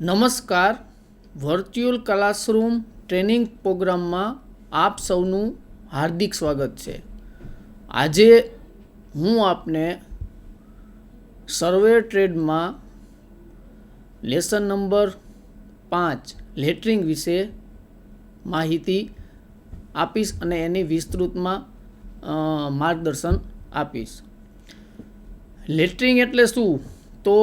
નમસ્કાર. Virtual classroom training પ્રોગ્રામમાં આપ સૌનું હાર્દિક સ્વાગત છે. આજે હું આપને સર્વે ટ્રેડમાં લેસન નંબર પાંચ લેટરિંગ વિશે માહિતી આપીશ અને એની વિસ્તૃતમાં માર્ગદર્શન આપીશ. લેટરિંગ એટલે શું? તો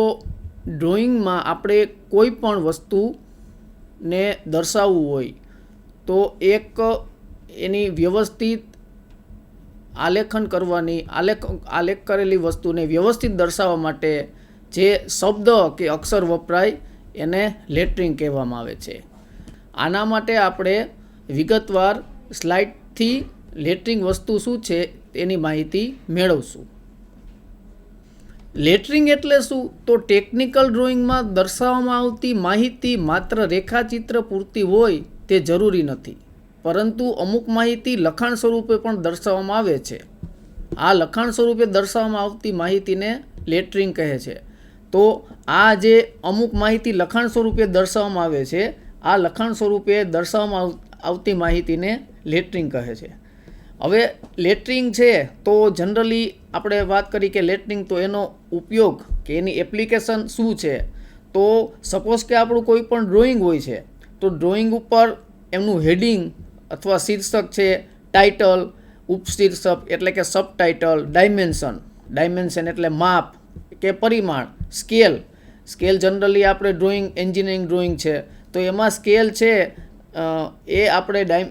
ડ્રોઈંગમાં આપણે કોઈ પણ વસ્તુને દર્શાવવું હોય, તો એક એની વ્યવસ્થિત આલેખન કરવાની, આલેખ આલેખ કરેલી વસ્તુને વ્યવસ્થિત દર્શાવવા માટે જે શબ્દ કે અક્ષર વપરાય એને લેટરિંગ કહેવામાં આવે છે. આના માટે આપણે વિગતવાર સ્લાઇડથી લેટરિંગ વસ્તુ શું છે તેની માહિતી મેળવશું. લેટરિંગ એટલે શું? તો ટેકનિકલ ડ્રોઈંગમાં દર્શાવવામાં આવતી માહિતી માત્ર રેખાચિત્ર પૂરતી હોય તે જરૂરી નથી. પરંતુ અમુક માહિતી લખાણ સ્વરૂપે પણ દર્શાવવામાં આવે છે. આ લખાણ સ્વરૂપે દર્શાવવામાં આવતી માહિતીને લેટરિંગ કહે છે. તો આ જે અમુક માહિતી લખાણ સ્વરૂપે દર્શાવવામાં આવે છે, આ લખાણ સ્વરૂપે દર્શાવવામાં આવ- આવતી માહિતીને લેટરિંગ કહે છે. હવે લેટરિંગ છે તો જનરલી આપણે વાત કરી કે લેટરિંગ તો એનો ઉપયોગ કે એની એપ્લિકેશન શું છે? તો સપોઝ કે આપણું કોઈ પણ ડ્રોઈંગ હોય છે, તો ડ્રોઈંગ ઉપર એમનું હેડિંગ અથવા શીર્ષક છે ટાઇટલ ઉપશીર્ષક એટલે કે સબ ટાઇટલ ડાયમેન્શન ડાયમેન્શન એટલે માપ કે પરિમાણ સ્કેલ સ્કેલ જનરલી આપણે ડ્રોઈંગ એન્જિનિયરિંગ ડ્રોઈંગ છે. તો એમાં સ્કેલ છે એ આપણે ડાય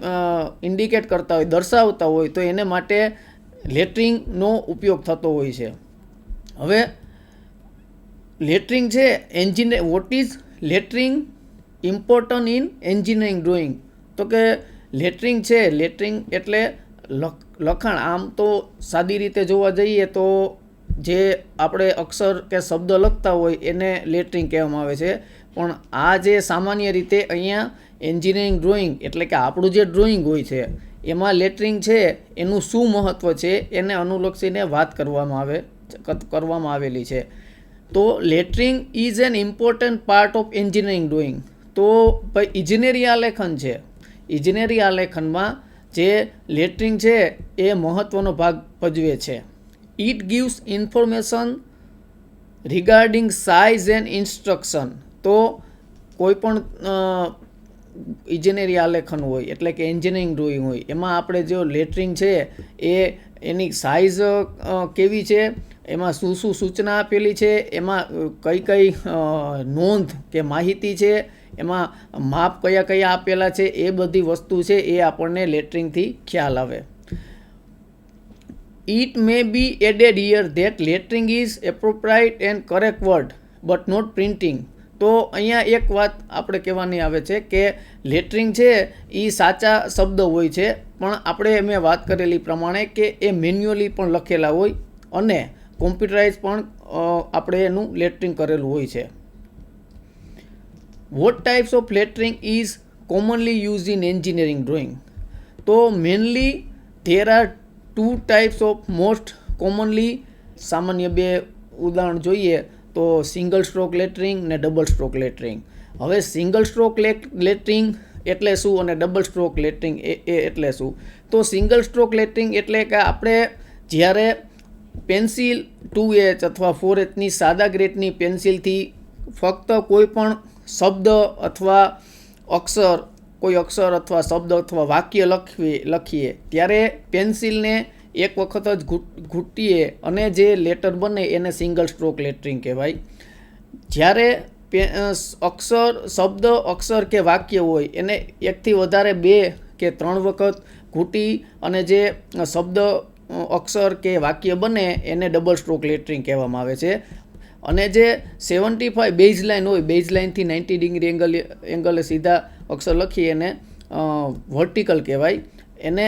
ઇન્ડિકેટ કરતા હોય, દર્શાવતા હોય, તો એને માટે લેટરિંગનો ઉપયોગ થતો હોય છે. હવે, લેટરિંગ છે engineer what is lettering? Important in engineering drawing તો કે, લેટરિંગ છે, લેટરિંગ એટલે લખાણ. આમ તો સાદી રીતે જોવા જઈએ તો જે આપણે અક્ષર કે શબ્દ લખતા હોય એને લેટરિંગ કહેવામાં આવે છે. પણ આ જે સામાન્ય રીતે અહીંયા એન્જિનિયરિંગ ડ્રોઈંગ એટલે કે આપણું જે ડ્રોઈંગ હોય છે એમાં લેટરિંગ છે એનું શું મહત્ત્વ છે એને અનુલક્ષીને વાત કરવામાં આવે કરવામાં આવેલી છે. તો lettering is an important part of engineering drawing. તો ભાઈ ઇજનેરી આલેખન છે. ઇજનેરી આલેખનમાં જે લેટરિંગ છે એ મહત્ત્વનો ભાગ ભજવે છે. It gives information regarding size and instruction. તો કોઈ પણ અ, ઇજનેરી આલેખન હોય, એટલે કે એન્જિનિયરિંગ ડ્રોઈંગ હોય, એમાં આપણે જો લેટરિંગ છે, એ એની સાઇઝ કેવી છે, એમાં શું શું સૂચના આપેલી છે, એમાં કઈ કઈ નોંધ કે માહિતી છે, એમાં માપ કયા કયા આપેલા છે, એ બધી વસ્તુ છે, એ આપણને લેટરિંગથી ખ્યાલ આવે It may be added here that lettering is appropriate and correct word, but not printing. તો અહીંયા એક વાત આપણે કહેવાની આવે છે કે લેટરિંગ છે, એ સાચા શબ્દ હોય છે, પણ આપણે મેં વાત કરેલી પ્રમાણે કે એ મેન્યુઅલી પણ લખેલા હોય અને કોમ્પ્યુટરાઇઝ પણ આપણે એનું લેટરિંગ કરેલું હોય છે. What types of lettering is commonly use in engineering drawing તો mainly there are two types of most commonly સામાન્ય બે ઉદાહરણ જોઈએ. તો સિંગલ સ્ટ્રોક લેટરિંગ ને ડબલ સ્ટ્રોક લેટરિંગ હવે સિંગલ સ્ટ્રોક લેટરિંગ એટલે શું અને ડબલ સ્ટ્રોક લેટરિંગ એ એટલે શું? તો સિંગલ સ્ટ્રોક લેટરિંગ એટલે કે આપણે જ્યારે પેન્સિલ ટુ એચ અથવા ફોર એચની સાદા ગ્રેડની પેન્સિલથી ફક્ત કોઈ પણ શબ્દ અથવા અક્ષર, કોઈ અક્ષર અથવા શબ્દ અથવા વાક્ય લખવી, લખીએ, ત્યારે પેન્સિલને એક વખત જ ઘૂંટીએ અને જે લેટર બને એને સિંગલ સ્ટ્રોક લેટરિંગ કહેવાય. જ્યારે અક્ષર, શબ્દ, અક્ષર કે વાક્ય હોય, એને એકથી વધારે બે કે ત્રણ વખત ઘૂંટી અને જે શબ્દ અક્ષર કે વાક્ય બને એને ડબલ સ્ટ્રોક લેટરિંગ કહેવામાં આવે છે. અને જે સેવન્ટી ફાઈવ બેઝ લાઇન હોય બેઝ લાઇનથી નાઇન્ટી ડિગ્રી એંગલ એંગલે સીધા અક્ષર લખી એને વર્ટિકલ કહેવાય. એને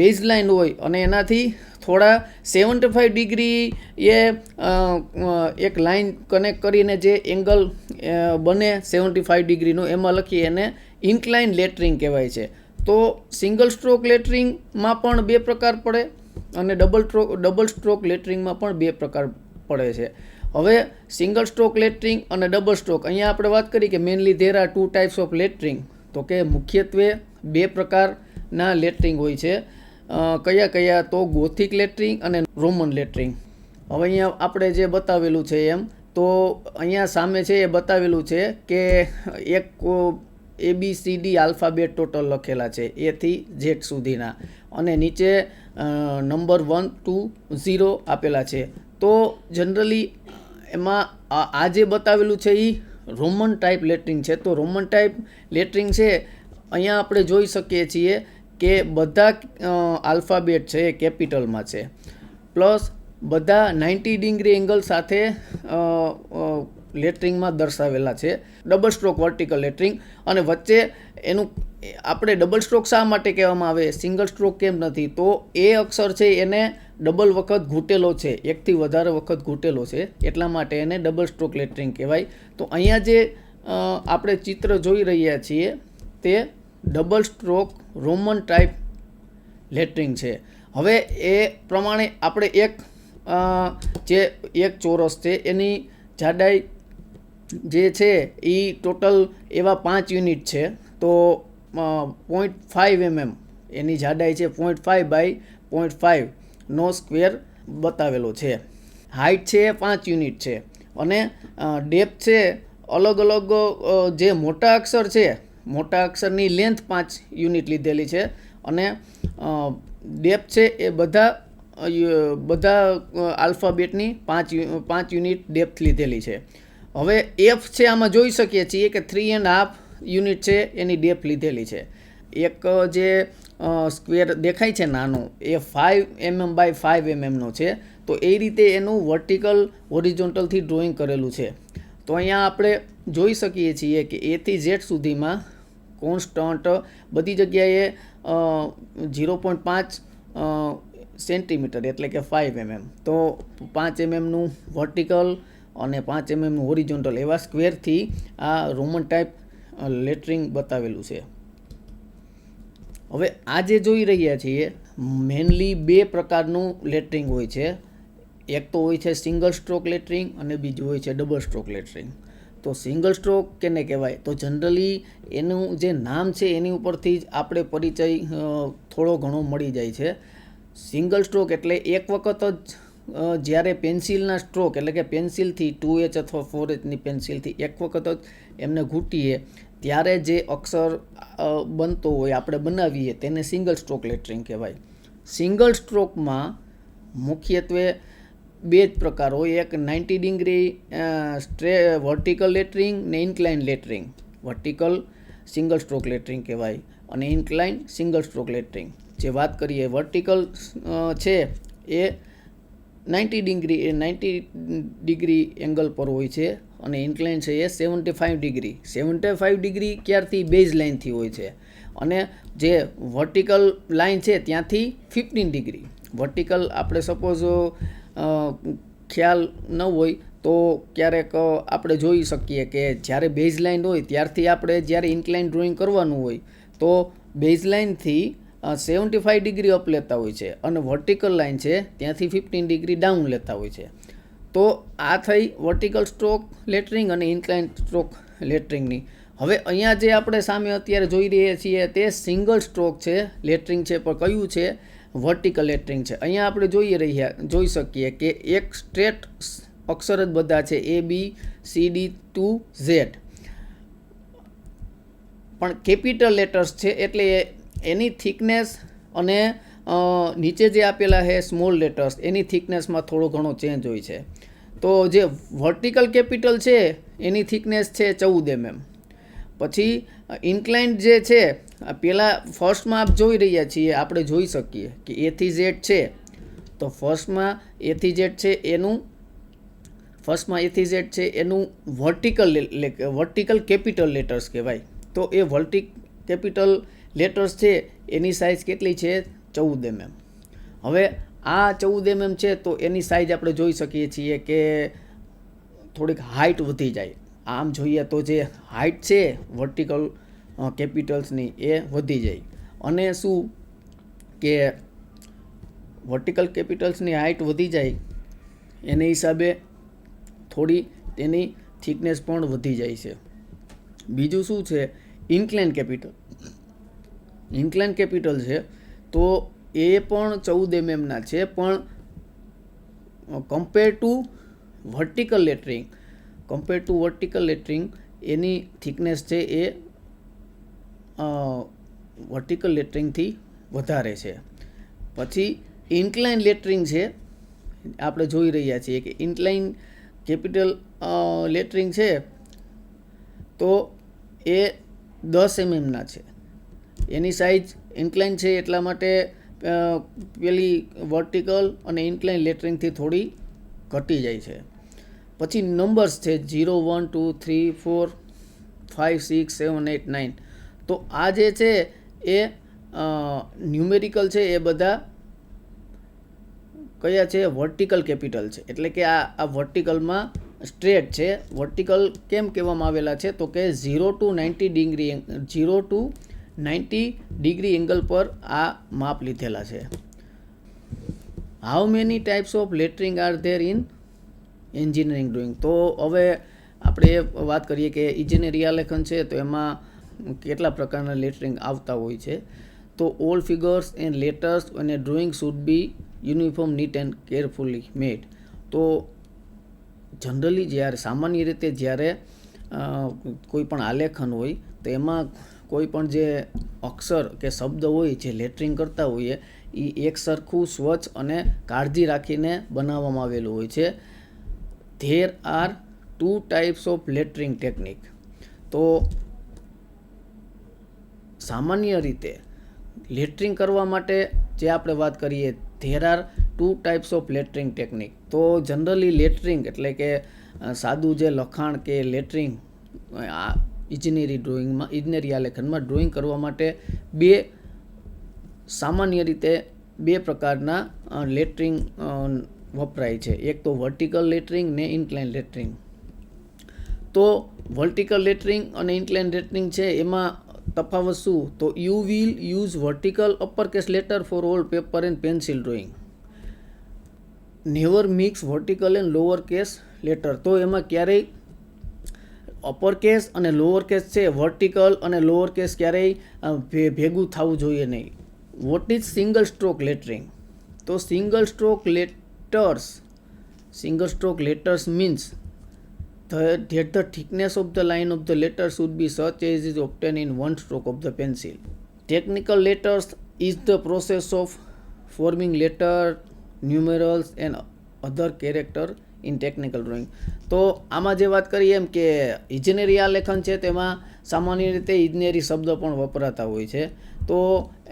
બેઝ લાઇન હોય અને એનાથી થોડા સેવન્ટી ફાઈવ ડિગ્રી એ એક લાઇન કનેક્ટ કરીને જે એંગલ બને સેવન્ટી ફાઈવ ડિગ્રીનું એમાં લખી એને ઇન્કલાઇન લેટરિંગ કહેવાય છે. તો સિંગલ સ્ટ્રોક લેટરિંગમાં પણ બે પ્રકાર પડે અને ડબલ સ્ટ્રોક ડબલ સ્ટ્રોક લેટરિંગમાં પણ બે પ્રકાર પડે છે. હવે સિંગલ સ્ટ્રોક લેટરિંગ અને ડબલ સ્ટ્રોક અહીંયા આપણે વાત કરી કે mainly there are two types of lettering તો કે મુખ્યત્વે બે પ્રકારના લેટરિંગ હોય છે. કયા કયા? તો ગોથિક લેટરિંગ અને રોમન લેટરિંગ. હવે અહીંયા આપણે જે બતાવેલું છે એમ, તો અહીંયા સામે છે એ બતાવેલું છે કે એક A, B, C, D alphabet total લખેલા છે એથી ઝેડ સુધીના. અને નીચે નંબર વન, ટુ, ઝીરો આપેલા છે. તો જનરલી એમાં આ જે બતાવેલું છે એ રોમન ટાઈપ લેટરિંગ છે. તો રોમન ટાઈપ લેટરિંગ છે અહીંયા આપણે જોઈ શકીએ છીએ કે બધા આલ્ફાબેટ છે, એ કેપિટલમાં છે. પ્લસ બધા નાઇન્ટી ડિગ્રી એંગલ સાથે લેટરિંગમાં દર્શાવેલા છે. ડબલ સ્ટ્રોક વર્ટિકલ લેટરિંગ અને વચ્ચે એનું, આપણે ડબલ સ્ટ્રોક શા માટે કહેવામાં આવે? સિંગલ સ્ટ્રોક કેમ નથી? તો એ અક્ષર છે એને ડબલ વખત ઘૂંટેલો છે. એકથી વધારે વખત ઘૂંટેલો છે. એટલા માટે એને ડબલ સ્ટ્રોક લેટરિંગ કહેવાય. તો અહીંયા જે આપણે ચિત્ર જોઈ રહ્યા છીએ તે double stroke Roman type lettering છે. હવે એ પ્રમાણે આપણે એક જે એક ચોરસ છે, એની જાડાઈ જે છે એ ટોટલ એવા પાંચ યુનિટ છે. તો પોઈન્ટ ફાઇવ એમએમ એની જાડાઈ છે point five by point five no square બતાવેલો છે. હાઇટ છે એ પાંચ યુનિટ છે. અને ડેપ છે અલગ અલગ જે મોટા અક્ષર છે મોટા અક્ષરની લેન્થ પાંચ યુનિટ લીધેલી છે. અને ડેપ છે એ બધા બધા આલ્ફાબેટની પાંચ પાંચ યુનિટ ડેપ્થ લીધેલી છે. હવે એફ છે આમાં જોઈ શકીએ છીએ કે થ્રી એન્ડ હાફ યુનિટ છે એની ડેપ લીધેલી છે. એક જે સ્ક્વેર દેખાય છે નાનું, એ ફાઇવ એમએમ બાય ફાઇવ એમએમનો છે. તો એ રીતે એનું વર્ટિકલ ઓરિજોન્ટલથી ડ્રોઈંગ કરેલું છે. તો અહીંયા આપણે જોઈ શકીએ છીએ કે એથી ઝેડ સુધીમાં કોન્સ્ટન્ટ બધી જગ્યાએ ઝીરો પોઈન્ટ પાંચ સેન્ટીમીટર એટલે કે ફાઇવ એમએમ તો પાંચ એમએમનું વર્ટિકલ અને પાંચ એમએમનું ઓરિજોન્ટલ એવા સ્ક્વેરથી આ રોમન ટાઈપ લેટરિંગ બતાવેલું છે. હવે આજે જોઈ રહ્યા છીએ મેનલી બે પ્રકારનું લેટરિંગ હોય છે. એક તો હોય છે સિંગલ સ્ટ્રોક લેટરિંગ અને બીજું હોય છે ડબલ સ્ટ્રોક લેટરિંગ તો સિંગલ સ્ટ્રોક કેને કહેવાય? તો જનરલી એનું જે નામ છે એની ઉપરથી જ આપણે પરિચય થોડો ઘણો મળી જાય છે. સિંગલ સ્ટ્રોક એટલે એક વખત જ જ્યારે પેન્સિલના સ્ટ્રોક એટલે કે પેન્સિલથી ટુ એચ અથવા ફોર એચની પેન્સિલથી એક વખત જ એમને ઘૂંટીએ, ત્યારે જે અક્ષર બનતો હોય, આપણે બનાવીએ, તેને સિંગલ સ્ટ્રોક લેટરિંગ કહેવાય. સિંગલ સ્ટ્રોકમાં મુખ્યત્વે બે જ પ્રકાર હોય. એક ninety degree straight vertical lettering ને incline lettering vertical single stroke lettering કહેવાય અને ઇન્કલાઇન સિંગલ સ્ટ્રોક લેટરિંગ જે વાત કરીએ વર્ટિકલ છે, એ નાઇન્ટી ડિગ્રી એ નાઇન્ટી ડિગ્રી એંગલ પર હોય છે અને ઇન્કલાઇન છે એ seventy five degree seventy five degree ક્યારથી બેઝ લાઇનથી હોય છે? અને જે વર્ટિકલ લાઇન છે ત્યાંથી ફિફ્ટીન ડિગ્રી વર્ટિકલ આપણે સપોઝ ખ્યાલ ન હોય તો ક્યારેક આપણે જોઈ શકીએ કે જ્યારે બેઝલાઇન હોય ત્યારથી આપણે જ્યારે ઇન્કલાઇન ડ્રોઈંગ કરવાનું હોય, તો બેઝલાઇનથી સેવન્ટી ફાઇવ ડિગ્રી અપ લેતા હોય છે અને વર્ટિકલ લાઇન છે ત્યાંથી ફિફ્ટીન ડિગ્રી ડાઉન લેતા હોય છે. તો આ થઈ વર્ટિકલ સ્ટ્રોક લેટરિંગ અને ઇન્કલાઇન સ્ટ્રોક લેટરિંગની હવે અહીંયા જે આપણે સામે અત્યારે જોઈ રહ્યા છીએ તે સિંગલ સ્ટ્રોક છે લેટરિંગ છે, પણ કયું છે? વર્ટિકલ લેટરિંગ છે. અહીંયા આપણે જોઈ રહ્યા, જોઈ શકીએ કે એક સ્ટ્રેટ અક્ષર જ બધા છે A B C D to Z પણ કેપિટલ લેટર્સ છે એટલે એની થિકનેસ અને નીચે જે આપેલા છે સ્મોલ લેટર્સ એની થિકનેસમાં થોડો ઘણો ચેન્જ હોય છે. તો જે વર્ટિકલ કેપિટલ છે, એની થિકનેસ છે ચૌદ એમએમ પછી ઇન્ક્લાઇન્ડ જે છે પહેલાં ફર્સ્ટમાં આપ જોઈ રહ્યા છીએ, આપણે જોઈ શકીએ કે એથી ઝેડ છે. તો ફર્સ્ટમાં એથી ઝેડ છે, એનું ફર્સ્ટમાં એથી ઝેડ છે, એનું વર્ટિકલ વર્ટિકલ કેપિટલ લેટર્સ કહેવાય. તો એ વર્ટિક કેપિટલ લેટર્સ છે, એની સાઇઝ કેટલી છે? ચૌદ એમએમ હવે આ ચૌદ એમએમ છે, તો એની સાઇઝ આપણે જોઈ શકીએ છીએ કે થોડીક હાઇટ વધી જાય. આમ જોઈએ તો જે હાઇટ છે વર્ટિકલ કેપિટલ્સની એ વધી જાય. અને શું કે વર્ટિકલ કેપિટલ્સની હાઇટ વધી જાય, એને હિસાબે થોડી તેની થિકનેસ પણ વધી જાય છે. બીજું શું છે? ઇન્કલેન કેપિટલ ઇન્કલેન કેપિટલ છે, તો એ પણ ચૌદ એમએમના છે, પણ compare to vertical lettering compare to vertical lettering any thickness છે એ વર્ટિકલ લેટરિંગથી વધારે છે. પછી ઇન્કલાઇન લેટરિંગ છે, આપણે જોઈ રહ્યા છીએ કે ઇન્કલાઇન કેપિટલ લેટરિંગ છે, તો એ દસ એમએમના છે. એની સાઇઝ ઇન્કલાઇન છે એટલા માટે પેલી વર્ટિકલ અને ઇન્કલાઇન લેટરિંગથી થોડી ઘટી જાય છે. પછી નંબર્સ છે zero one two three four five six seven eight nine તો આ જે છે એ ન્યુમેરિકલ છે એ બધા કયા છે? વર્ટિકલ કેપિટલ છે. એટલે કે આ આ વર્ટિકલમાં સ્ટ્રેટ છે. વર્ટિકલ કેમ કહેવામાં આવેલા છે? તો કે zero two ninety degree zero two ninety degree angle પર આ માપ લીધેલા છે. How many types of lettering are there in engineering drawing. તો હવે આપણે વાત કરીએ કે ઇજનેરી આલેખન છે, તો એમાં કેટલા પ્રકારના લેટરિંગ આવતા હોય છે? તો ઓલ ફિગર્સ એન્ડ લેટર્સ અને drawing should be uniform, neat and carefully made. તો જનરલી જ્યારે સામાન્ય રીતે જ્યારે કોઈ પણ આલેખન હોય, તો એમાં કોઈ પણ જે અક્ષર કે શબ્દ હોય જે લેટરિંગ કરતા હોઈએ એ એક સરખું સ્વચ્છ અને કાળજી રાખીને બનાવવામાં આવેલું હોય છે. There are two types of lettering technique તો સામાન્ય રીતે લેટરિંગ કરવા માટે જે આપણે વાત કરીએ there are two types of lettering technique તો જનરલી લેટરિંગ એટલે કે સાદું જે લખાણ કે લેટરિંગ આ ઇજનેરી ડ્રોઈંગમાં ઇજનેરી આલેખનમાં ડ્રોઈંગ કરવા માટે બે સામાન્ય રીતે બે પ્રકારના લેટરિંગ વપરાય છે. એક તો વર્ટિકલ લેટરિંગ ને ઇન્કલાઇન લેટરિંગ તો વર્ટિકલ લેટરિંગ અને ઇન્કલાઇન લેટરિંગ છે, એમાં તફાવત શું? તો you will use vertical upper case letter for all paper and pencil drawing never mix vertical and lower case letter તો એમાં ક્યારેય અપર કેસ અને લોઅર કેસ છે વર્ટિકલ અને લોઅર કેસ ક્યારેય ભેગું થવું જોઈએ નહીં. What is single stroke lettering તો single stroke letters single stroke letters means that the thickness of the line of the letter should be such as is obtained in one stroke of the pencil. Technical letters is the process of forming letter, numerals and other character in technical drawing. તો આમાં જે વાત કરીએ એમ કે ઇજનેરી આલેખન છે તેમાં સામાન્ય રીતે ઇજનેરી શબ્દ પણ વપરાતા હોય છે તો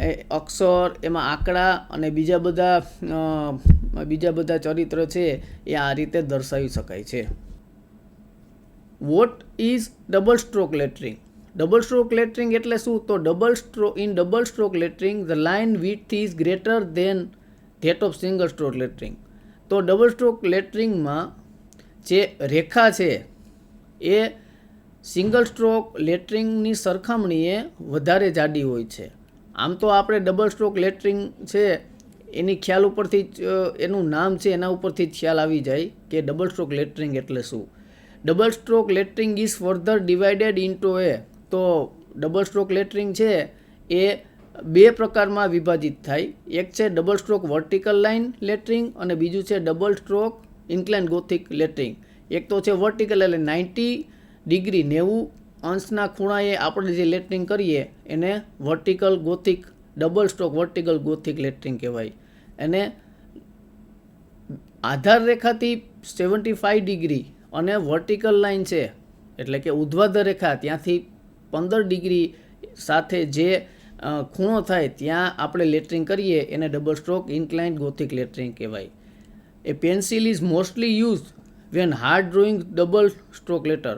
એ અક્ષર, એમાં આંકડા અને બીજા બધા બીજા બધા ચરિત્ર છે એ આ રીતે દર્શાવી શકાય છે. What is double stroke lettering double stroke lettering એટલે શું? તો double stroke in double stroke lettering the line with is greater than that of single stroke lettering તો ડબલ સ્ટ્રોક લેટરિંગમાં જે રેખા છે, એ સિંગલ સ્ટ્રોક લેટરિંગની સરખામણીએ વધારે જાડી હોય છે. આમ તો આપણે ડબલ સ્ટ્રોક લેટરિંગ છે, એની ખ્યાલ ઉપરથી જ એનું નામ છે, એના ઉપરથી જ ખ્યાલ આવી જાય કે ડબલ સ્ટ્રોક લેટરિંગ એટલે શું. Double stroke lettering is further divided into a તો ડબલ સ્ટ્રોક લેટરિંગ છે, એ બે પ્રકારમાં વિભાજિત થાય. એક છે double stroke vertical line lettering અને બીજું છે double stroke incline gothic lettering એક તો છે વર્ટિકલ એટલે નાઇન્ટી ડિગ્રી નેવું અંશના ખૂણાએ આપણે જે લેટરિંગ કરીએ, એને vertical gothic, double stroke vertical gothic lettering કહેવાય. એને આધાર રેખાથી સેવન્ટી ફાઇવ ડિગ્રી અને વર્ટિકલ લાઇન છે, એટલે કે ઉધ્વાધ રેખા, ત્યાંથી પંદર ડિગ્રી સાથે જે ખૂણો થાય, ત્યાં આપણે લેટરિંગ કરીએ, એને double stroke incline gothic lettering કહેવાય. A pencil is mostly use when hard drawing double stroke letter.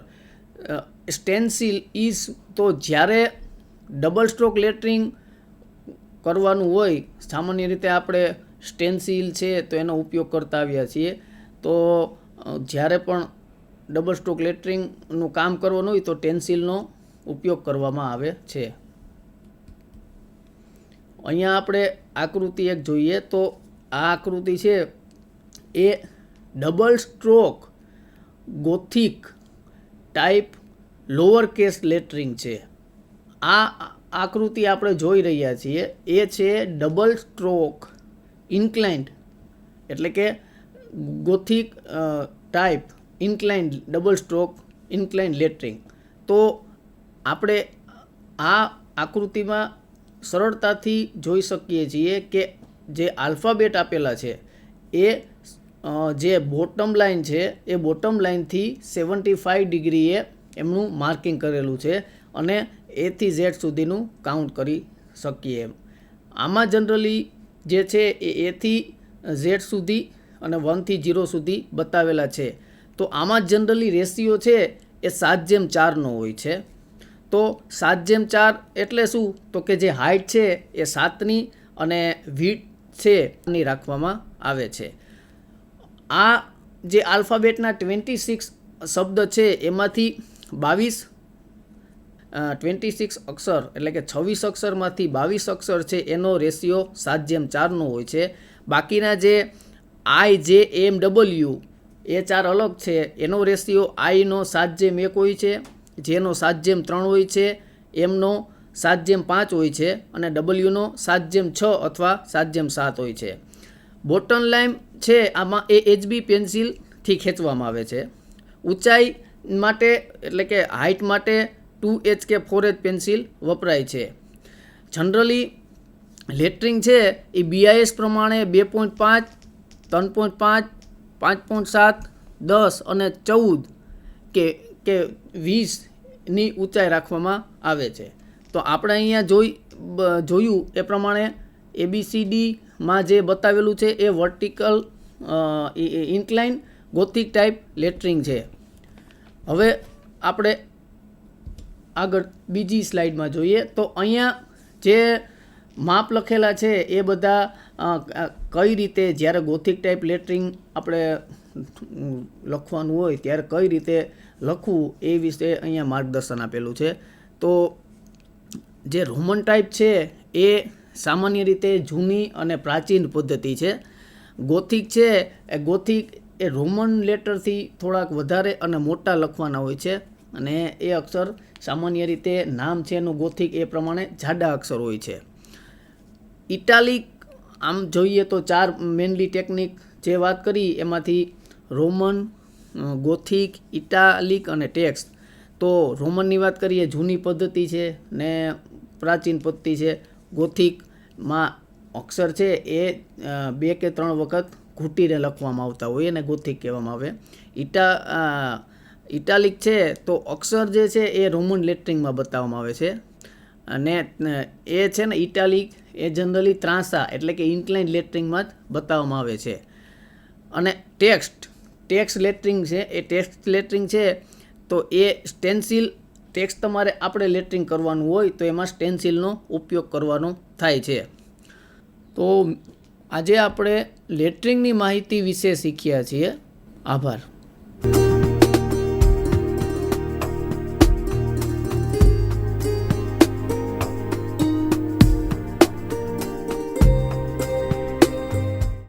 Stencil is તો જ્યારે ડબલ સ્ટ્રોક લેટરિંગ કરવાનું હોય, સામાન્ય રીતે આપણે સ્ટેન્સિલ છે તો એનો ઉપયોગ કરતા આવ્યા છીએ. તો જ્યારે પણ ડબલ સ્ટ્રોક લેટરિંગનું કામ કરવાનું હોય તો ટેન્સિલનો ઉપયોગ કરવામાં આવે છે. અહીંયા આપણે આકૃતિ એક જોઈએ તો આ આકૃતિ છે એ double stroke gothic type lower case lettering છે. આ આકૃતિ આપણે જોઈ રહ્યા છીએ. એ છે ડબલ સ્ટ્રોક ઇન્ક્લાઇન્ડ એટલે કે gothic type inclined double stroke inclined lettering તો આપણે આ આકૃતિમાં સરળતાથી જોઈ શકીએ છીએ કે જે આલ્ફાબેટ આપેલા છે, એ જે બોટમ લાઇન છે, એ બોટમ લાઇનથી સેવન્ટી ફાઇવ ડિગ્રીએ એમનું માર્કિંગ કરેલું છે અને એથી ઝેડ સુધીનું કાઉન્ટ કરી શકીએ. એમ આમાં જનરલી જે છે એ એથી ઝેડ સુધી અને વનથી જીરો સુધી બતાવેલા છે. તો આમાં જનરલી રેશિયો છે એ સાત જેમ ચારનો હોય છે. તો સાત જેમ ચાર એટલે શું? તો કે જે હાઇટ છે એ સાતની અને વીટ છે ની રાખવામાં આવે છે. આ જે આલ્ફાબેટના ટ્વેન્ટી સિક્સ શબ્દ છે એમાંથી બાવીસ ટ્વેન્ટી સિક્સ અક્ષર એટલે કે છવ્વીસ અક્ષરમાંથી બાવીસ અક્ષર છે એનો રેશિયો સાત જેમ ચારનો હોય છે. બાકીના જે આઈ જે એમ ડબલ્યુ એ ચાર અલગ છે, એનો રેશિયો આઈનો સાત જેમ એક હોય છે જેનો સાત જેમ ત્રણ હોય છે એમનો સાત જેમ પાંચ હોય છે અને ડબલ્યુનો સાત જેમ છ અથવા સાત જેમ સાત હોય છે. બોટન લાઇમ છે, આમાં એ એચબી પેન્સિલથી ખેંચવામાં આવે છે. ઊંચાઈ માટે, એટલે કે હાઇટ માટે ટુ એચ કે ફોર એચ પેન્સિલ વપરાય છે. જનરલી લેટરિંગ છે એ બીઆઈએસ પ્રમાણે બે પોઈન્ટ પાંચ, ત્રણ પોઈન્ટ પાંચ પાંચ પોઈન્ટ સાત, દસ અને ચૌદ કે કે વીસની ઊંચાઈ રાખવામાં આવે છે. તો આપણે અહીંયા જોઈ જોયું એ પ્રમાણે એબીસીડીમાં જે બતાવેલું છે એ vertical incline gothic type lettering છે. હવે આપણે આગળ બીજી સ્લાઇડમાં જોઈએ તો અહીંયા જે માપ લખેલા છે એ બધા કઈ રીતે જ્યારે ગોથિક ટાઈપ લેટરિંગ આપણે લખવાનું હોય ત્યારે કઈ રીતે લખવું એ વિશે અહીંયા માર્ગદર્શન આપેલું છે. તો જે રોમન ટાઈપ છે એ સામાન્ય રીતે જૂની અને પ્રાચીન પદ્ધતિ છે. ગોથિક છે એ ગોથિક એ રોમન લેટરથી થોડાક વધારે અને મોટા લખવાના હોય છે. અને એ અક્ષર સામાન્ય રીતે નામ છે એનું ગોથિક, એ પ્રમાણે જાડા અક્ષર હોય છે. ઇટાલિક, આમ જોઈએ તો ચાર મેનલી ટેકનિક જે વાત કરી, એમાંથી રોમન ગોથિક, ઇટાલિક અને ટેક્સ તો રોમનની વાત કરીએ, જૂની પદ્ધતિ છે ને પ્રાચીન પદ્ધતિ છે. ગોથિકમાં અક્ષર છે એ બે કે ત્રણ વખત ઘૂંટીને લખવામાં આવતા હોય, એને ગોથિક કહેવામાં આવે. ઇટા ઇટાલિક છે તો અક્ષર જે છે એ રોમન લેટરિંગમાં બતાવવામાં આવે છે. અને એ છે ને ઇટાલિક, એ જનરલી ત્રાંસા એટલે કે ઇન્કલાઇન લેટરિંગમાં જ બતાવવામાં આવે છે. અને ટેક્સ્ટ ટેક્સ્ટ લેટરિંગ છે, એ ટેક્સ્ટ લેટરિંગ છે, તો એ સ્ટેન્સિલ, ટેક્સ્ટ તમારે આપણે લેટરિંગ કરવાનું હોય તો એમાં સ્ટેન્સિલનો ઉપયોગ કરવાનો થાય છે. તો આજે આપણે લેટરિંગની માહિતી વિશે શીખ્યા છીએ. આભાર.